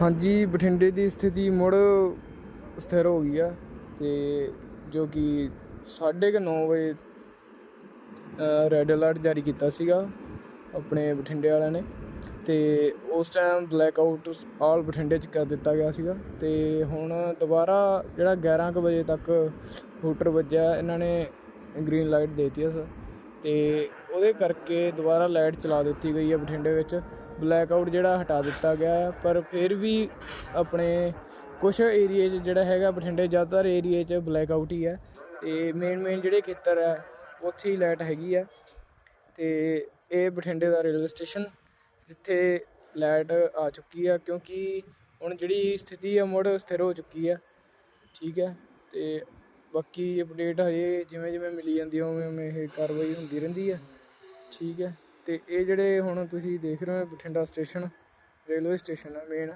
ਹਾਂਜੀ, ਬਠਿੰਡੇ ਦੀ ਸਥਿਤੀ ਮੁੜ ਸਥਿਰ ਹੋ ਗਈ ਆ ਤੇ ਜੋ ਕਿ ਸਾਢੇ ਕੁ ਨੌ ਵਜੇ ਰੈੱਡ ਅਲਰਟ ਜਾਰੀ ਕੀਤਾ ਸੀਗਾ ਆਪਣੇ ਬਠਿੰਡੇ ਵਾਲਿਆਂ ਨੇ ਤੇ ਉਸ ਟਾਈਮ ਬਲੈਕ ਆਊਟ ਆਲ ਬਠਿੰਡੇ 'ਚ ਕਰ ਦਿੱਤਾ ਗਿਆ ਸੀਗਾ ਤੇ ਹੁਣ ਦੁਬਾਰਾ ਜਿਹੜਾ 11 ਕੁ ਵਜੇ ਤੱਕ ਹੂਟਰ ਵੱਜਿਆ, ਇਹਨਾਂ ਨੇ ਗ੍ਰੀਨ ਲਾਈਟ ਦੇਤੀ ਆ ਤੇ ਉਹਦੇ ਕਰਕੇ ਦੁਬਾਰਾ ਲਾਈਟ ਚਲਾ ਦਿੱਤੀ ਗਈ ਹੈ ਬਠਿੰਡੇ ਵਿੱਚ। ਬਲੈਕ ਆਊਟ ਜਿਹੜਾ ਹਟਾ ਦਿੱਤਾ ਗਿਆ ਹੈ ਪਰ ਫਿਰ ਵੀ ਆਪਣੇ ਕੁਝ ਏਰੀਏ 'ਚ ਜਿਹੜਾ ਹੈਗਾ ਬਠਿੰਡੇ ਜ਼ਿਆਦਾਤਰ ਏਰੀਏ 'ਚ ਬਲੈਕ ਆਊਟ ਹੀ ਹੈ ਤੇ ਮੇਨ ਮੇਨ ਜਿਹੜੇ ਖੇਤਰ ਹੈ ਉੱਥੇ ਹੀ ਲਾਈਟ ਹੈਗੀ ਆ। ਤੇ ਇਹ ਬਠਿੰਡੇ ਦਾ ਰੇਲਵੇ ਸਟੇਸ਼ਨ ਜਿੱਥੇ ਲਾਈਟ ਆ ਚੁੱਕੀ ਆ, ਕਿਉਂਕਿ ਹੁਣ ਜਿਹੜੀ ਸਥਿਤੀ ਆ, ਮੁੜ ਸਥਿਰ ਹੋ ਚੁੱਕੀ ਆ। ਠੀਕ ਹੈ ਤੇ ਬਾਕੀ ਅਪਡੇਟ ਹਜੇ ਜਿਵੇਂ ਜਿਵੇਂ ਮਿਲੀ ਜਾਂਦੀ ਆ ਉਵੇਂ ਉਵੇਂ ਇਹ ਕਾਰਵਾਈ ਹੁੰਦੀ ਰਹਿੰਦੀ ਆ। ਠੀਕ ਹੈ ਤੇ ਇਹ ਜਿਹੜੇ ਹੁਣ ਤੁਸੀਂ ਦੇਖ ਰਹੇ ਹੋ ਬਠਿੰਡਾ ਸਟੇਸ਼ਨ ਰੇਲਵੇ ਸਟੇਸ਼ਨ ਆ ਮੇਨ